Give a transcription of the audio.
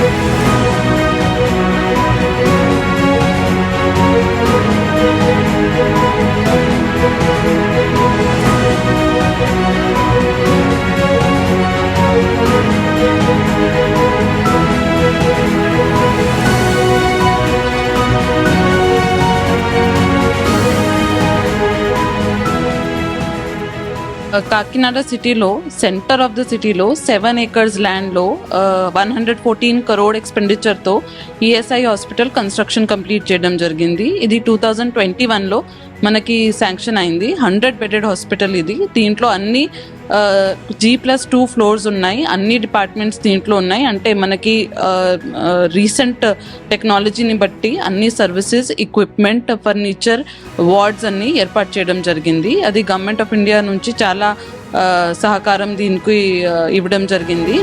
Thank you. Kakinada సిటీలో centre of the సిటీలో seven acres ల్యాండ్లో వన్ హండ్రెడ్ ఫోర్టీన్ కరోడ్ ఎక్స్పెండిచర్తో ఈఎస్ఐ హాస్పిటల్ కన్స్ట్రక్షన్ కంప్లీట్ చేయడం జరిగింది ఇది టూ థౌజండ్ ట్వంటీ వన్లో మనకి శాంక్షన్ అయింది హండ్రెడ్ బెడెడ్ హాస్పిటల్ ఇది దీంట్లో అన్ని జీ ప్లస్ టూ ఫ్లోర్స్ ఉన్నాయి. అన్ని డిపార్ట్మెంట్స్ దీంట్లో ఉన్నాయి. అంటే మనకి రీసెంట్ టెక్నాలజీని బట్టి అన్ని సర్వీసెస్ ఎక్విప్మెంట్ ఫర్నిచర్ వార్డ్స్ అన్ని ఏర్పాటు చేయడం జరిగింది. అది గవర్నమెంట్ ఆఫ్ ఇండియా నుంచి చాలా సహకారం దీనికి ఇవ్వడం జరిగింది.